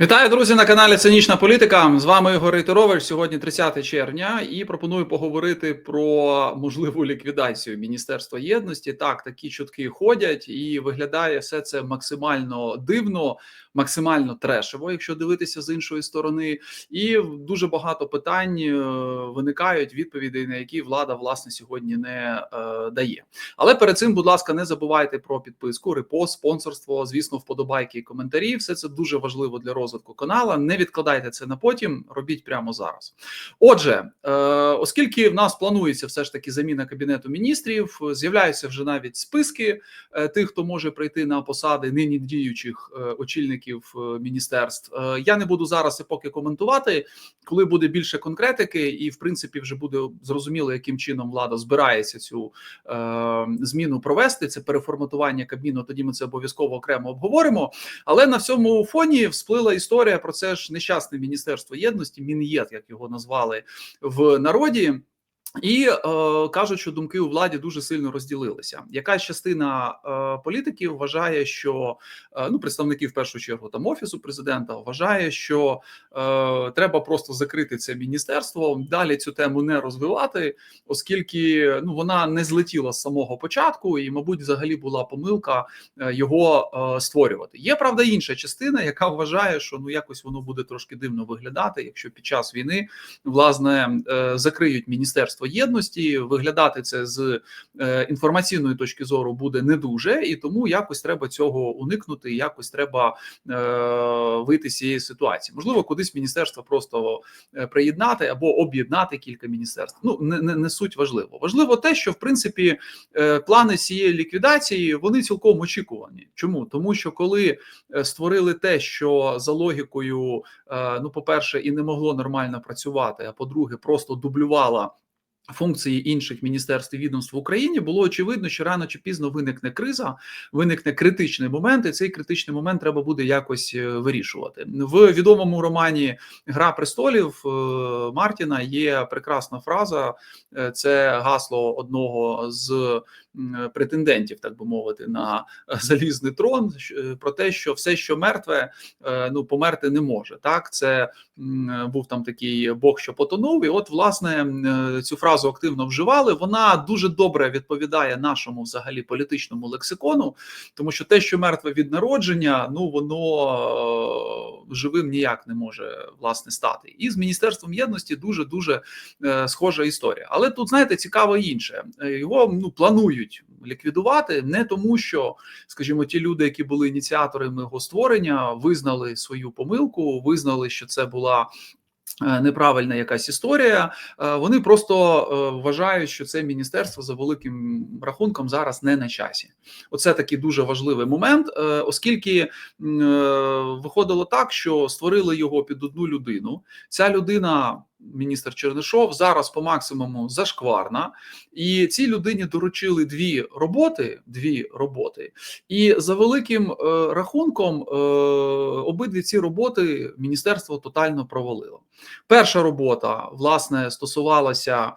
Вітаю, друзі, на каналі Цинічна Політика. З вами Ігор Рейтерович. Сьогодні 30 червня, і пропоную поговорити про можливу ліквідацію Міністерства єдності. Так, такі чутки ходять, і виглядає все це максимально дивно, максимально трешево, якщо дивитися з іншої сторони. І дуже багато питань е, виникають, відповідей на які влада власне сьогодні не е, дає. Але перед цим, будь ласка, не забувайте про підписку, репост, спонсорство, звісно, вподобайки і коментарі. Все це дуже важливо для розвитку канала. Не відкладайте це на потім, робіть прямо зараз. Отже, е, оскільки в нас планується все ж таки заміна кабінету міністрів, з'являються вже навіть списки е, тих, хто може прийти на посади нині діючих е, очільників міністерств. Я не буду зараз і поки коментувати, коли буде більше конкретики, і в принципі вже буде зрозуміло, яким чином влада збирається цю зміну провести. Це переформатування кабміну. Тоді ми це обов'язково окремо обговоримо. Але на всьому фоні всплила історія про це ж нещасне міністерство єдності, мін'єд, як його назвали в народі. І е, кажуть, що думки у владі дуже сильно розділилися. Якась частина е, політиків вважає, що е, ну представників в першу чергу там офісу президента вважає, що е, треба просто закрити це міністерство, далі цю тему не розвивати, оскільки ну вона не злетіла з самого початку, і, мабуть, взагалі була помилка е, його е, створювати. Є правда інша частина, яка вважає, що ну якось воно буде трошки дивно виглядати, якщо під час війни власне е, закриють міністерство єдності. Виглядати це з е, інформаційної точки зору буде не дуже, і тому якось треба цього уникнути. Якось треба е, вийти з цієї ситуації. Можливо, кудись міністерство просто е, приєднати або об'єднати кілька міністерств. Ну не, не, не суть важливо. Важливо те, що в принципі плани цієї ліквідації вони цілком очікувані. Чому тому, що коли створили те, що за логікою, ну, по перше, і не могло нормально працювати, а по-друге, просто дублювала. Функції інших міністерств і відомств в Україні було очевидно, що рано чи пізно виникне криза, виникне критичний момент, і цей критичний момент треба буде якось е, вирішувати. В відомому романі Гра престолів е, Мартіна є прекрасна фраза. е, Це гасло одного з претендентів, так би мовити, на залізний трон. Про те, що все, що мертве, ну померти не може. Так, це був там такий Бог, що потонув, і от власне цю фразу активно вживали. Вона дуже добре відповідає нашому взагалі політичному лексикону, тому що те, що мертве від народження, ну воно е, живим ніяк не може власне стати. І з міністерством єдності дуже дуже е, схожа історія. Але тут знаєте цікаво інше. Е, Його ну планують ліквідувати не тому, що, скажімо, ті люди, які були ініціаторами його створення, визнали свою помилку, визнали, що це була. Е, Неправильна якась історія. Е, Вони просто е, вважають, що це міністерство за великим рахунком зараз не на часі. Оце такий дуже важливий момент, оскільки виходило так, що створили його під одну людину. Ця людина, міністр Чернишов, зараз по максимуму зашкварна, і цій людині доручили дві роботи. Дві роботи, і за великим е, рахунком, е, обидві ці роботи міністерство тотально провалило. Перша робота власне стосувалася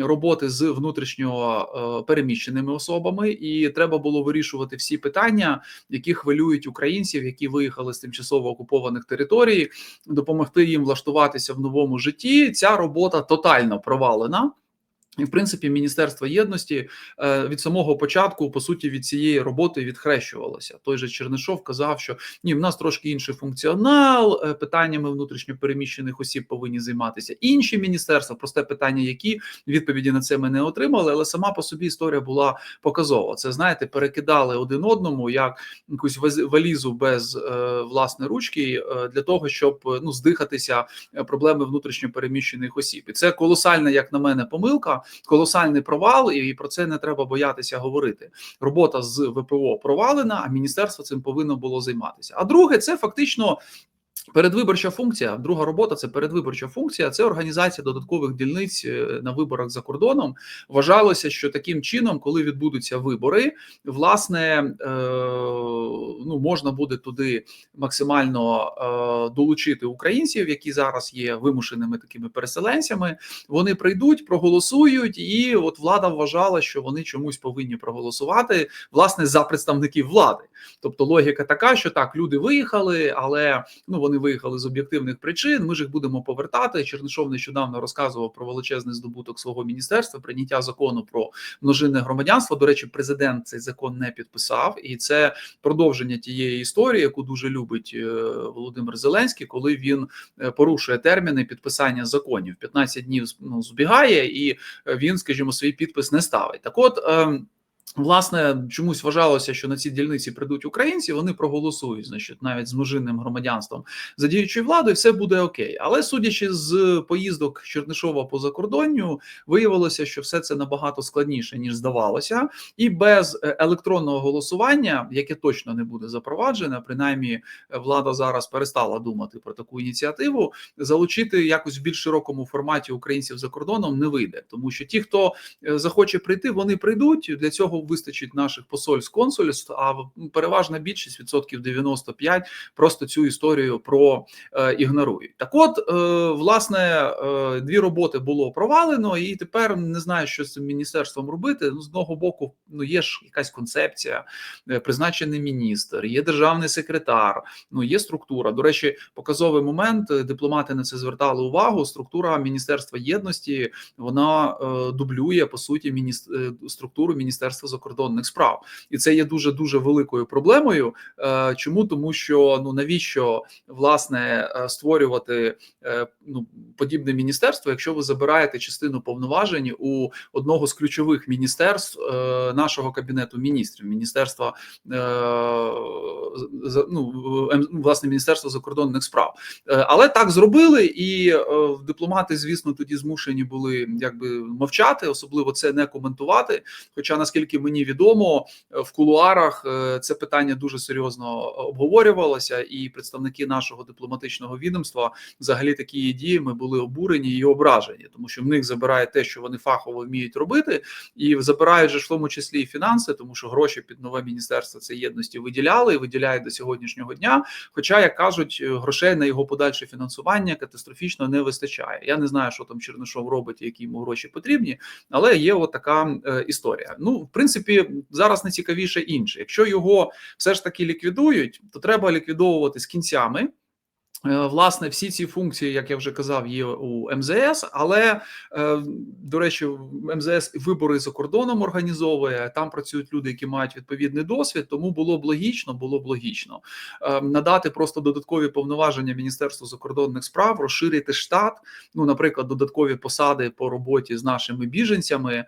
роботи з внутрішньо е, переміщеними особами, і треба було вирішувати всі питання, які хвилюють українців, які виїхали з тимчасово окупованих територій, допомогти їм влаштуватися в новому житті. Ця робота тотально провалена. І, в принципі, Міністерство єдності е, від самого початку, по суті, від цієї роботи відхрещувалося. Той же Чернишов казав, що ні, в нас трошки інший функціонал, е, питаннями внутрішньопереміщених осіб повинні займатися інші міністерства. Просте питання, які відповіді на це ми не отримали, але сама по собі історія була показова. Це знаєте, перекидали один одному як якусь валізу без е, власне ручки для того, щоб ну здихатися проблеми внутрішньопереміщених осіб. І це колосальна, як на мене, помилка колосальний провал, і про це не треба боятися говорити. Робота з ВПО провалена, а міністерство цим повинно було займатися. А друге, це фактично. Передвиборча функція, друга робота це передвиборча функція. Це організація додаткових дільниць е, на виборах за кордоном. Вважалося, що таким чином, коли відбудуться вибори, власне е, ну можна буде туди максимально е, долучити українців, які зараз є вимушеними такими переселенцями. Вони прийдуть, проголосують, і от влада вважала, що вони чомусь повинні проголосувати власне за представників влади. Тобто логіка така, що так люди виїхали, але ну вони вони виїхали з об'єктивних причин. Ми ж їх будемо повертати. Чернишов нещодавно розказував про величезний здобуток свого міністерства, прийняття закону про множинне громадянство. До речі, президент цей закон не підписав, і це продовження тієї історії, яку дуже любить е, Володимир Зеленський, коли він е, порушує терміни підписання законів. 15 днів ну, збігає, і е, він, скажімо, свій підпис не ставить. Так, от. Власне, чомусь вважалося, що на ці дільниці прийдуть українці, вони проголосують, значить, навіть з множинним громадянством за діючою владою, все буде окей. Але судячи з поїздок Чернишова по закордонню, виявилося, що все це набагато складніше ніж здавалося, і без е, електронного голосування, яке точно не буде запроваджене, принаймні е, влада зараз перестала думати про таку ініціативу. Залучити якось в більш широкому форматі українців за кордоном не вийде, тому що ті, хто е, захоче прийти, вони прийдуть. Для цього вистачить наших посольств консульств. А переважна більшість відсотків 95 просто цю історію про е, ігнорують. Так, от е, власне е, дві роботи було провалено, і тепер не знаю, що з цим міністерством робити. Ну з одного боку, ну є ж якась концепція, призначений міністр, є державний секретар. Ну є структура. До речі, показовий момент. Дипломати на це звертали увагу. Структура міністерства єдності вона дублює по суті мініс... е, структуру міністерства закордонних справ, і це є дуже дуже великою проблемою. Е, чому тому, що ну навіщо власне е, створювати е, ну подібне міністерство, якщо ви забираєте частину повноважень у одного з ключових міністерств нашого кабінету міністрів, міністерства ну, ем, власне міністерства закордонних справ. Е, Але так зробили, і е, дипломати, звісно, тоді змушені були якби мовчати, особливо це не коментувати. Хоча, наскільки мені відомо, е, в кулуарах це питання дуже серйозно обговорювалося, і представники нашого дипломатичного відомства взагалі такими діями були обурені і ображені, тому що в них забирають те, що вони фахово вміють робити, і забирають же в тому числі і фінанси, тому що гроші під нове міністерство це єдності виділяли і виділяють до сьогоднішнього дня. Хоча, як кажуть, е, грошей на його подальше фінансування катастрофічно не вистачає. Я не знаю, що там Чернишов робить, які йому гроші потрібні, але є отака е, історія. Ну, в принципі, зараз найцікавіше інше. Якщо його все ж таки ліквідують, то треба ліквідовувати з кінцями. Е, Власне, всі ці функції, як я вже казав, є у МЗС, але е, до речі, МЗС вибори за кордоном організовує. Там працюють люди, які мають відповідний досвід. Тому було б логічно, було б логічно е, надати просто додаткові повноваження Міністерству закордонних справ, розширити штат. Ну, наприклад, додаткові посади по роботі з нашими біженцями,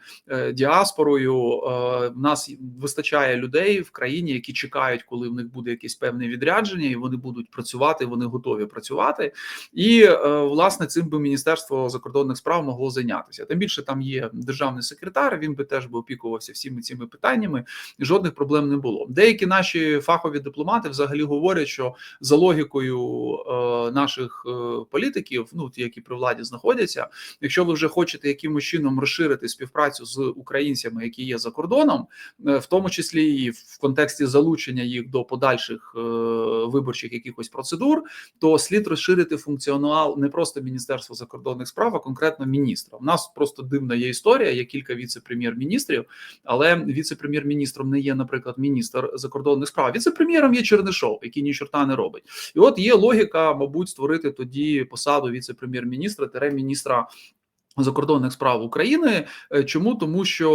діаспорою. В нас вистачає людей в країні, які чекають, коли в них буде якесь певне відрядження, і вони будуть працювати. Вони готові працювати. І е, власне цим би міністерство закордонних справ могло зайнятися. Тим більше там є державний секретар. Він би теж би опікувався всіми цими питаннями, і жодних проблем не було. Деякі наші фахові дипломати взагалі говорять, що за логікою е, наших е, політиків, ну ті, які при владі знаходяться, якщо ви вже хочете якимось чином розширити співпрацю з українцями, які є за кордоном, в тому числі і в контексті залучення їх до подальших виборчих якихось процедур, то слід розширити функціонал не просто Міністерства закордонних справ, а конкретно міністра. У нас просто дивна є історія. Є кілька віце-прем'єр-міністрів, але віце-прем'єр-міністром не є, наприклад, міністр закордонних справ. Віце-прем'єром є Чернишов, який ні чорта не робить. І от є логіка, мабуть, створити тоді посаду віце-прем'єр-міністра тере міністра. Закордонних справ України, Е, чому тому, що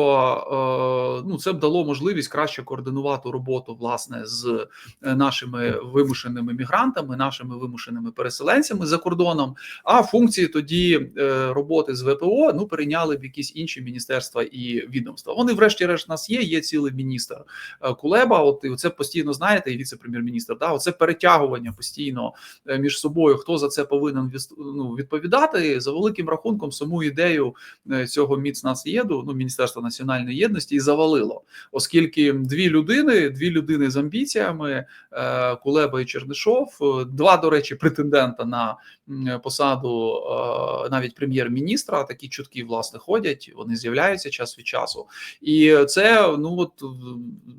е, ну це б дало можливість краще координувати роботу власне з е, нашими вимушеними мігрантами, нашими вимушеними переселенцями за кордоном. А функції тоді роботи з ВПО ну перейняли б якісь інші міністерства і відомства. Вони, врешті-решт, нас є. Є цілий міністр Кулеба. От і це постійно знаєте, і віце-прем'єр-міністр. Да, оце перетягування постійно між собою. Хто за це повинен ну, відповідати за великим рахунком саму ідею е, цього міцнацєду, ну Міністерства національної єдності, і завалило, оскільки дві людини, дві людини з амбіціями, е, Кулеба і Чернишов, е, два, до речі, претендента на посаду навіть прем'єр-міністра, такі чутки власне ходять, вони з'являються час від часу, і це ну от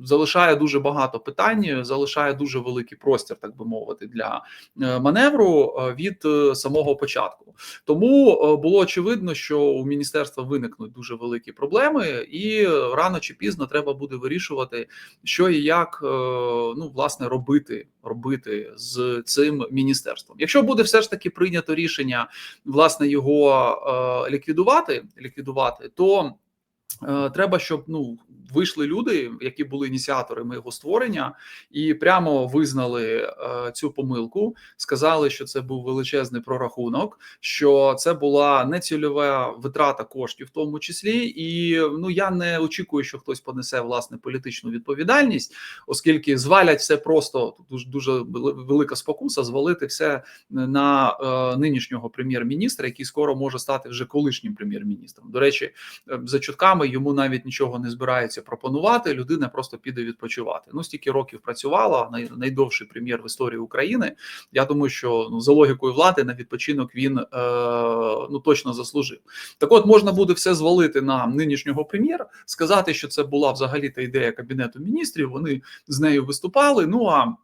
залишає дуже багато питань, залишає дуже великий простір, так би мовити, для маневру від самого початку. Тому було очевидно, що у міністерства виникнуть дуже великі проблеми, і рано чи пізно треба буде вирішувати, що і як е, ну власне робити робити з цим міністерством. Якщо буде все ж таки прийнято рішення власне його е, ліквідувати, ліквідувати, то треба, щоб ну вийшли люди, які були ініціаторами його створення, і прямо визнали е, цю помилку, сказали, що це був величезний прорахунок, що це була нецільова витрата коштів, в тому числі. І ну я не очікую, що хтось понесе власне політичну відповідальність, оскільки звалять все просто дуже дуже велика спокуса звалити все на е, нинішнього прем'єр-міністра, який скоро може стати вже колишнім прем'єр-міністром. До речі, е, за чутками йому навіть нічого не збирається пропонувати. Людина просто піде відпочивати. Ну стільки років працювала най, найдовший прем'єр в історії України. Я думаю, що ну за логікою влади на відпочинок він е, ну точно заслужив. Так, от можна буде все звалити на нинішнього прем'єра, сказати, що це була взагалі та ідея кабінету міністрів. Вони з нею виступали. Ну а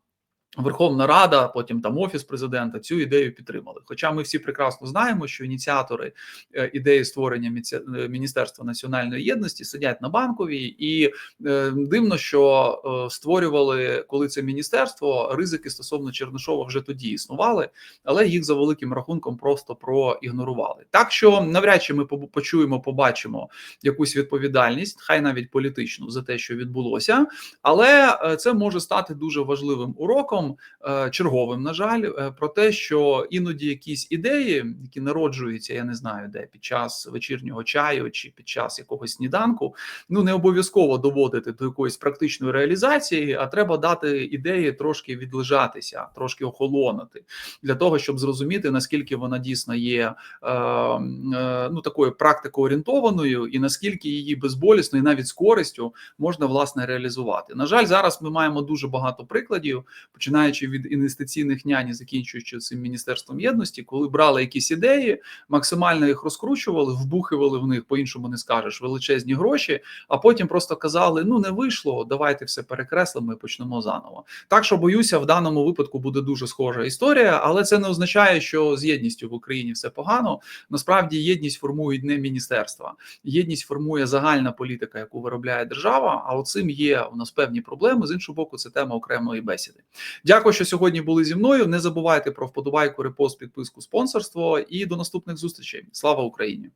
Верховна Рада, потім там офіс президента цю ідею підтримали. Хоча ми всі прекрасно знаємо, що ініціатори е, ідеї створення е, Міністерства національної єдності сидять на банковій, і е, дивно, що створювали коли це міністерство, ризики стосовно Чернишова вже тоді існували, але їх за великим рахунком просто проігнорували. Так що навряд чи ми почуємо, побачимо якусь відповідальність, хай навіть політичну за те, що відбулося, але це може стати дуже важливим уроком. Е, черговим, на жаль, е, про те, що іноді якісь ідеї, які народжуються, я не знаю, де під час вечірнього чаю чи під час якогось сніданку, ну не обов'язково доводити до якоїсь практичної реалізації, а треба дати ідеї трошки відлежатися, трошки охолонути для того, щоб зрозуміти наскільки вона дійсно є е, е, ну такою практикоорієнтованою, і наскільки її безболісно і навіть з користю можна власне реалізувати. На жаль, зараз ми маємо дуже багато прикладів починаючи від інвестиційних нянь, закінчуючи цим міністерством єдності, коли брали якісь ідеї, максимально їх розкручували, вбухивали в них по іншому не скажеш величезні гроші. А потім просто казали: ну не вийшло, давайте все перекреслимо і почнемо заново. Так що боюся, в даному випадку буде дуже схожа історія, але це не означає, що з єдністю в Україні все погано. Насправді єдність формують не міністерства, єдність формує загальна політика, яку виробляє держава. А оцим є у нас певні проблеми. З іншого боку, це тема окремої бесіди. Дякую, що сьогодні були зі мною. Не забувайте про вподобайку, репост, підписку, спонсорство і до наступних зустрічей. Слава Україні!